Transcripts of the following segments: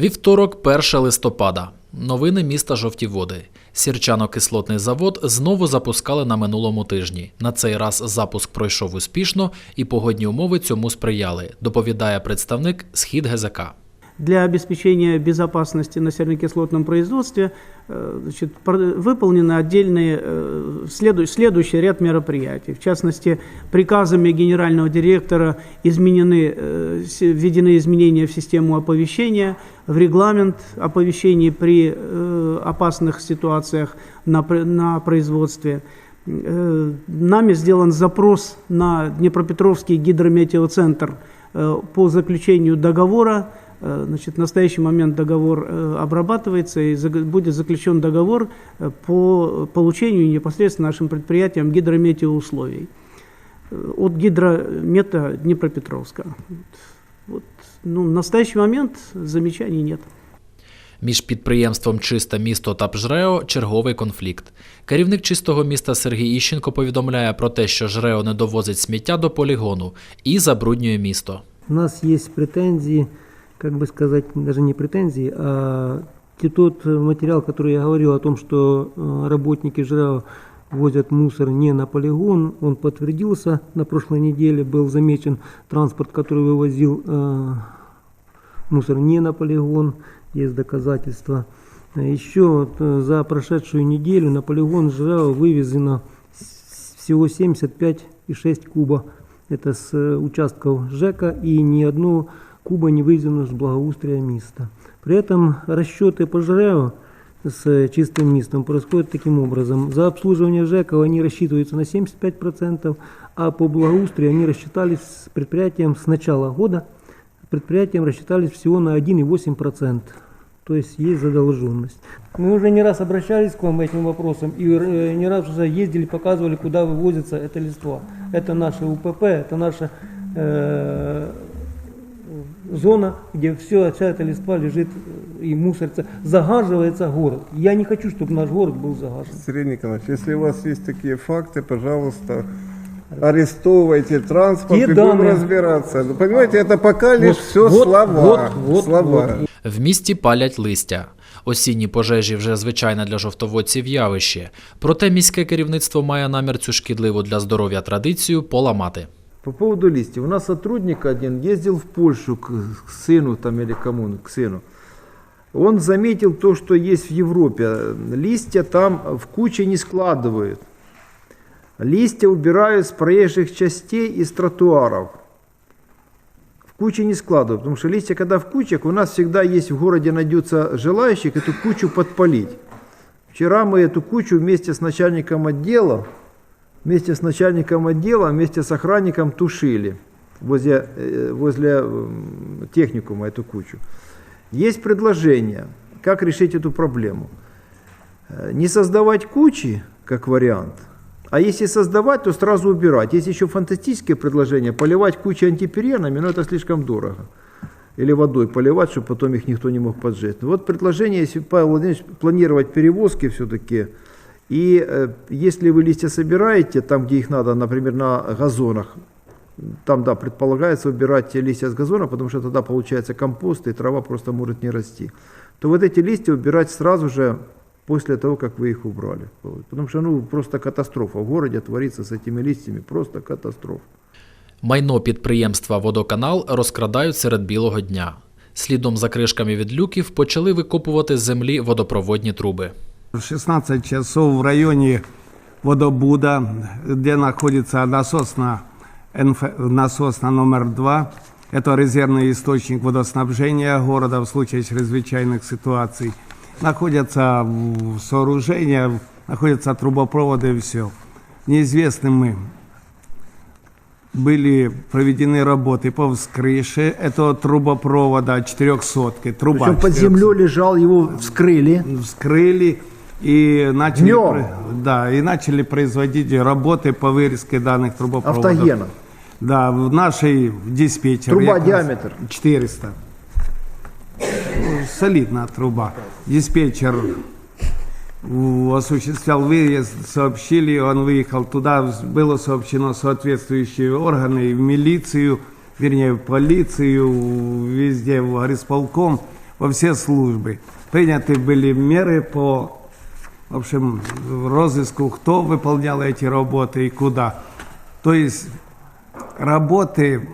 Вівторок, 1 листопада. Новини міста Жовті Води. Сірчано-кислотний завод знову запускали на минулому тижні. На цей раз запуск пройшов успішно і погодні умови цьому сприяли, доповідає представник Схід ГЗК. Для обеспечения безопасности на серно-кислотном производстве э, значит, выполнены отдельные э, следу- следующий ряд мероприятий. В частности, приказами генерального директора изменены, э, введены изменения в систему оповещения, в регламент оповещений при опасных ситуациях на, на производстве. Нами сделан запрос на Днепропетровский гидрометеоцентр по заключению договора. Э, Значит, в настоящий момент договор э, обрабатывается и заг- будет заключен договор э, по получению непосредственно нашим предприятиям гидрометеоусловий э, от гидромета Днепропетровска. Вот. Ну, в настоящий момент замечаний нет. Між підприємством Чисте місто та Пжрео черговий конфлікт. Керівник чистого міста Сергій Іщенко повідомляє про те, що Жрео не довозить сміття до полігону і забруднює місто. У нас есть претензии, Как бы сказать, даже не претензии, а тот материал, который я говорил о том, что э, работники ЖРАО возят мусор не на полигон, он подтвердился. На прошлой неделе был замечен транспорт, который вывозил э, мусор не на полигон, есть доказательства. Э, Еще вот, э, за прошедшую неделю на полигон ЖРАО вывезено всего 75,6 куба. Это с э, участков ЖЭКа и ни одного куба не вывезено с благоустрия места. При этом расчеты по ЖРЭО с чистым местом происходят таким образом. За обслуживание ЖЭКа они рассчитываются на 75%, а по благоустрию они рассчитались с предприятием с начала года, предприятием рассчитались всего на 1,8%. То есть есть задолженность. Мы уже не раз обращались к вам этим вопросом и э, не раз уже ездили, показывали, куда вывозится это листва. Это наше УПП, это наша э, зона, где все, вся эта листва лежит э, и мусорится, загаживается город. Я не хочу, чтобы наш город был загажен. Сергей Николаевич, если у вас есть такие факты, пожалуйста, арестовывайте транспорт Те и будем данные. разбираться. Ну, понимаете, это пока лишь Вот, все вот, слова. вот, вот, слова. вот. В місті палять листя. Осінні пожежі вже звичайне для жовтоводців явище. Проте міське керівництво має намір цю шкідливу для здоров'я традицію поламати. По поводу листьев. У нас сотрудник один ездил в Польшу к, сыну там или кому, к сыну. Он заметил то, что есть в Европе. Листья там в куче не складывают. Листья убирают с проезжих частей и с тротуаров. В куче не складывают, потому что листья, когда в кучах, у нас всегда есть в городе найдется желающих эту кучу подпалить. Вчера мы эту кучу вместе с начальником отдела вместе с начальником отдела, вместе с охранником тушили возле, э, возле м, техникума эту кучу. Есть предложение, как решить эту проблему. Э, Не создавать кучи, как вариант, а если создавать, то сразу убирать. Есть еще фантастические предложения, поливать кучи антиперенами, но это слишком дорого. Или водой поливать, чтобы потом их никто не мог поджечь. Вот предложение, если Павел Владимирович планировать перевозки все-таки, и э, если вы листья собираете там, где их надо, например, на газонах, там, да, предполагается убирать те листья с газона, потому что тогда получается компост, и трава просто может не расти, то вот эти листья убирать сразу же после того, как вы их убрали. Вот. Потому что, ну, просто катастрофа в городе творится с этими листьями, просто катастрофа. Майно підприємства Водоканал розкрадають серед білого дня. Слідом за кришками від люків почали викопувати з землі водопроводні труби. В 16 часов в районе водобуда, где находится насосна, НФ, насосна номер 2, это резервный источник водоснабжения города в случае чрезвычайных ситуаций, находятся сооружения, находятся трубопроводы и все. Неизвестными были проведены работы по вскрыше этого трубопровода 400 труба Причем под 400. землей лежал, его вскрыли. вскрыли и начали, Днем? да, и начали производить работы по вырезке данных трубопроводов. Автогенов. Да, в нашей диспетчер. Труба диаметр? 400. Ну, Солидная труба. Диспетчер осуществлял выезд, сообщили, он выехал туда, было сообщено соответствующие органы, в милицию, вернее, в полицию, везде, в горисполком. во все службы. Приняты были меры по в общем, розыску, кто выполнял эти работы и куда. То есть работы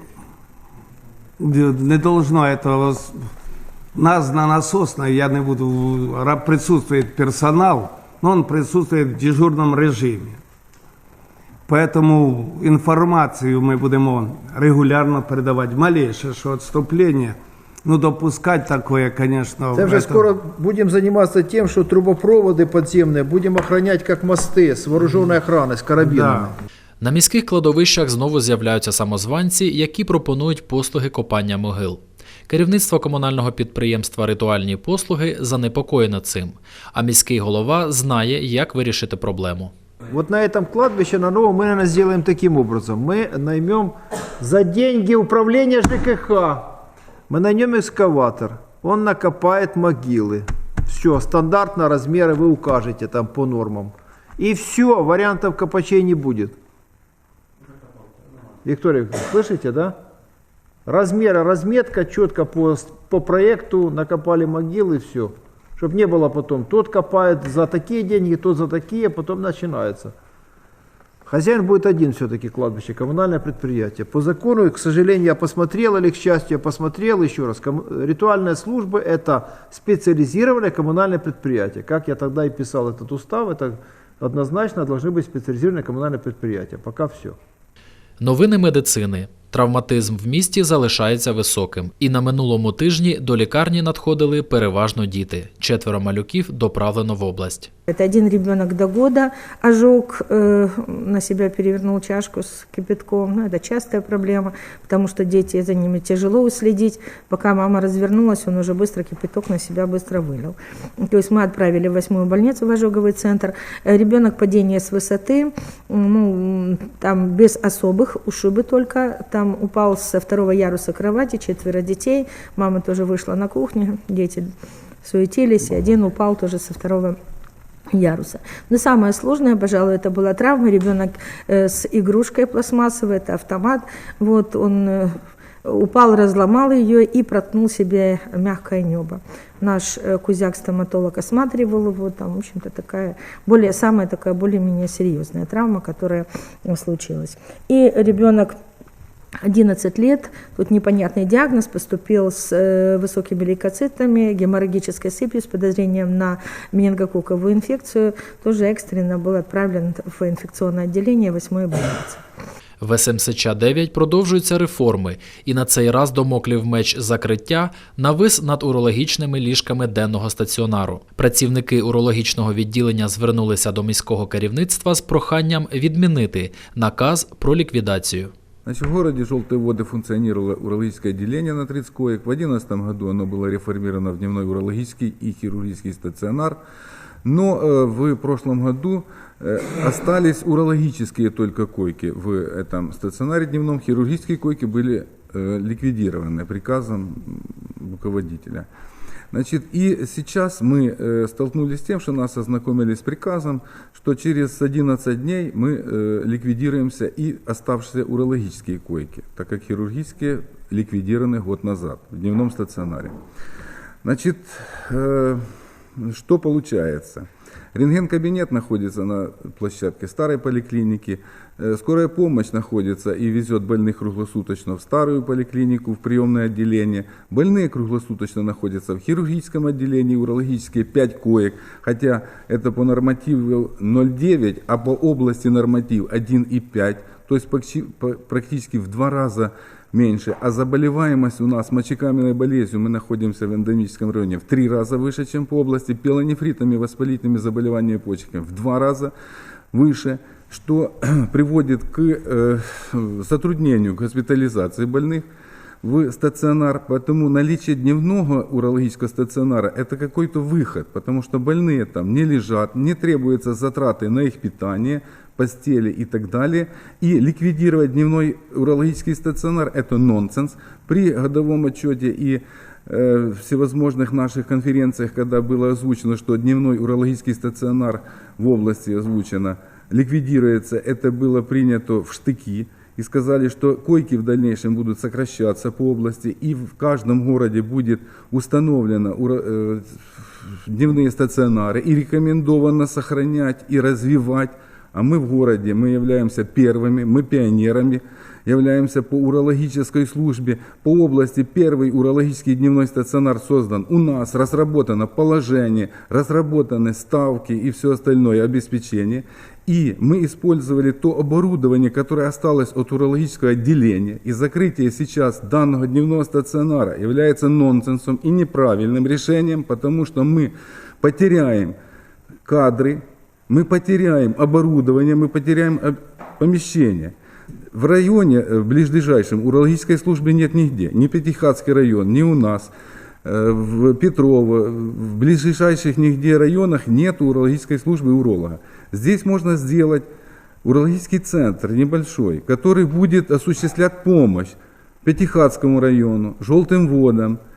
не должно этого... с- Нас на насосной, я не буду... ра- Присутствует персонал, но он присутствует в дежурном режиме. Поэтому інформацію ми будемо регулярно передавати. Малейше, що відступлення, ну допускати таке, звісно, Це вже это- скоро будем заниматься тем, что трубопроводы подземные будем охранять как мосты с вооруженной охраной, с карабинами. Да. На міських кладовищах знову з'являються самозванці, які пропонують послуги копання могил. Керівництво комунального підприємства Ритуальні послуги занепокоєно цим, а міський голова знає, як вирішити проблему. Вот на этом кладбище, на новом, мы, наверное, сделаем таким образом. Мы наймем за деньги управления ЖКХ, мы наймем экскаватор, он накопает могилы. Все, стандартно размеры вы укажете там по нормам. И все, вариантов копачей не будет. Виктория, слышите, да? Размеры, разметка четко по, по проекту, накопали могилы, все. Чтобы не было потом, тот копает за такие деньги, тот за такие, потом начинается. Хозяин будет один все-таки кладбище, коммунальное предприятие. По закону, к сожалению, я посмотрел, или к счастью, я посмотрел еще раз. Ком- Ритуальная служба – это специализированное коммунальное предприятие. Как я тогда и писал этот устав, это однозначно должны быть специализированные коммунальные предприятия. Пока все. Новини медицини. Травматизм в місті залишається високим, і на минулому тижні до лікарні надходили переважно діти. Четверо малюків доправлено в область. Это один ребенок до года ожог, э, на себя перевернул чашку с кипятком. Ну, это частая проблема, потому что дети за ними тяжело уследить. Пока мама развернулась, он уже быстро кипяток на себя быстро вылил. То есть мы отправили в восьмую больницу в ожоговый центр. Э, Ребенок падение с высоты, ну, там без особых, ушибы только. Там упал со второго яруса кровати, четверо детей. Мама тоже вышла на кухню, дети суетились, и один упал тоже со второго яруса. Но самое сложное, пожалуй, это была травма. Ребенок э, с игрушкой пластмассовой, это автомат. Вот он э, упал, разломал ее и проткнул себе мягкое небо. Наш э, кузяк-стоматолог осматривал его, там, в общем-то, такая, более, самая такая более-менее серьезная травма, которая случилась. И ребенок 11 лет, тут непонятный диагноз, поступил с э, высокими лейкоцитами, геморрагической сыпью, с подозрением на менингококковую инфекцию, тоже экстренно был отправлен в инфекционное отделение 8 больницы. В СМСЧ-9 продовжуються реформи, і на цей раз домоклів меч закриття навис над урологічними ліжками денного стаціонару. Працівники урологічного відділення звернулися до міського керівництва з проханням відмінити наказ про ліквідацію. Значит, в городе Желтые воды функционировало урологическое отделение на 30 коек. В 2011 году оно было реформировано в дневной урологический и хирургический стационар. Но э, в прошлом году остались урологические только койки в этом стационаре дневном. Хирургические койки были ликвидированы приказом руководителя. Значит, и сейчас мы э, столкнулись с тем, что нас ознакомили с приказом, что через 11 дней мы э, ликвидируемся и оставшиеся урологические койки, так как хирургические ликвидированы год назад в дневном стационаре. Значит, э, что получается? Рентген-кабинет находится на площадке старой поликлиники. Э, Скорая помощь находится и везет больных круглосуточно в старую поликлинику, в приемное отделение. Больные круглосуточно находятся в хирургическом отделении, урологические 5 коек, хотя это по нормативу 0,9, а по области норматив 1,5, то есть практически в два раза меньше. А заболеваемость у нас мочекаменной болезнью, мы находимся в эндемическом районе, в три раза выше, чем по области, пилонефритами, воспалительными заболеваниями почек в два раза выше, что приводит к э, затруднению, госпитализации больных в стационар, поэтому наличие дневного урологического стационара – это какой-то выход, потому что больные там не лежат, не требуются затраты на их питание, постели и так далее. И ликвидировать дневной урологический стационар – это нонсенс. При годовом отчете и э, всевозможных наших конференциях, когда было озвучено, что дневной урологический стационар в области озвучено, ликвидируется, это было принято в штыки. и сказали, что койки в дальнейшем будут сокращаться по области, и в каждом городе будет установлено э, дневные стационары, и рекомендовано сохранять и развивать. А мы в городе, мы являемся первыми, мы пионерами, являемся по урологической службе. По области первый урологический дневной стационар создан у нас, разработано положение, разработаны ставки и все остальное обеспечение. И мы использовали то оборудование, которое осталось от урологического отделения. И закрытие сейчас данного дневного стационара является нонсенсом и неправильным решением, потому что мы потеряем кадры, мы потеряем оборудование, мы потеряем об- помещение. В районе, э, в ближайшем, урологической службы нет нигде. Ни Пятихатский район, ни у нас. Э, В Петрово, в ближайших нигде районах нет урологической службы уролога. Здесь можно сделать урологический центр небольшой, который будет осуществлять помощь Пятихатскому району, Желтым водам, э,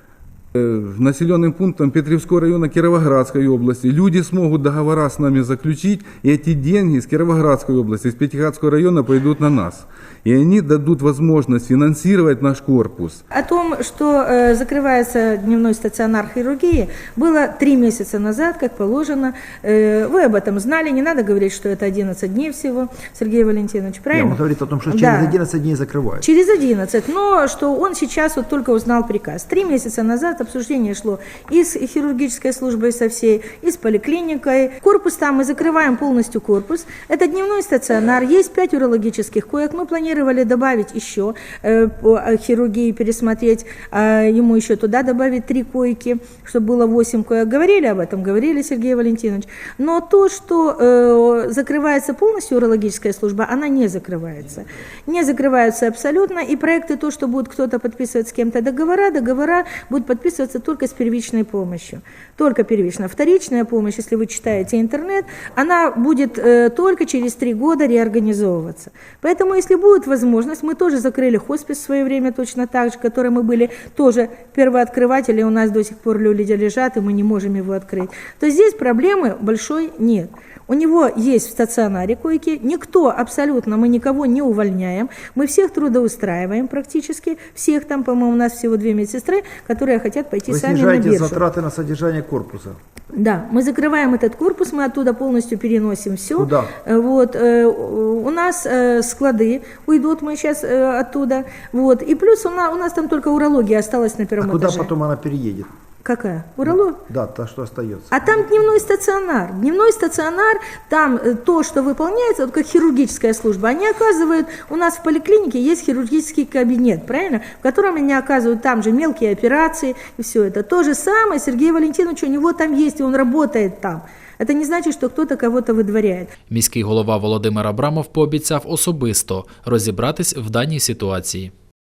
населенным пунктам Петровского района Кировоградской области. Люди смогут договора с нами заключить, и эти деньги с Кировоградской области, с Пятихатского района пойдут на нас. И они дадут возможность финансировать наш корпус. О том, что э, закрывается дневной стационар хирургии, было три месяца назад, как положено. Э, вы об этом знали, не надо говорить, что это 11 дней всего, Сергей Валентинович, правильно? он говорит о том, что Да. через 11 дней закрывают. Через 11, но что он сейчас вот только узнал приказ. Три месяца назад обсуждение шло и с хирургической службой со всей, и с поликлиникой. Корпус там мы закрываем полностью корпус. Это дневной стационар, есть пять урологических коек. Мы планировали добавить еще э, по э, хирургии, пересмотреть, а ему еще туда добавить три койки, чтобы было 8 коек. Говорили об этом, говорили Сергей Валентинович. Но то, что э, закрывается полностью урологическая служба, она не закрывается. Не закрываются абсолютно. И проекты, то, что будет кто-то подписывать с кем-то договора, договора будут подписываться только с первичной помощью. Только первичная. Вторичная помощь, если вы читаете интернет, она будет э, только через три года реорганизовываться. Поэтому, если будет возможность, мы тоже закрыли хоспис в свое время точно так же, который мы были тоже первооткрыватели, у нас до сих пор люди лежат, и мы не можем его открыть. То здесь проблемы большой нет. У него есть в стационаре койки, никто абсолютно, мы никого не увольняем, мы всех трудоустраиваем практически, всех там, по-моему, у нас всего две медсестры, которые хотят пойти Вы сами на биржу. затраты на содержание корпуса. Да, мы закрываем этот корпус, мы оттуда полностью переносим все. Куда? Вот, э, у нас э, склады уйдут, мы сейчас э, оттуда. Вот, и плюс у нас, у нас там только урология осталась на А первом куда этаже. потом она переедет? Какая? Урология? Да, то, что остается. А там дневной стационар. Дневной стационар, там э, то, что выполняется, вот как хирургическая служба, они оказывают, у нас в поликлинике есть хирургический кабинет, правильно? В котором они оказывают там же мелкие операции и все это. То же самое Сергей Валентинович, у него там есть, и он работает там. Это не значит, что кто-то кого-то выдворяет. Міський голова Володимир Абрамов пообіцяв особисто розібратись в даній ситуації.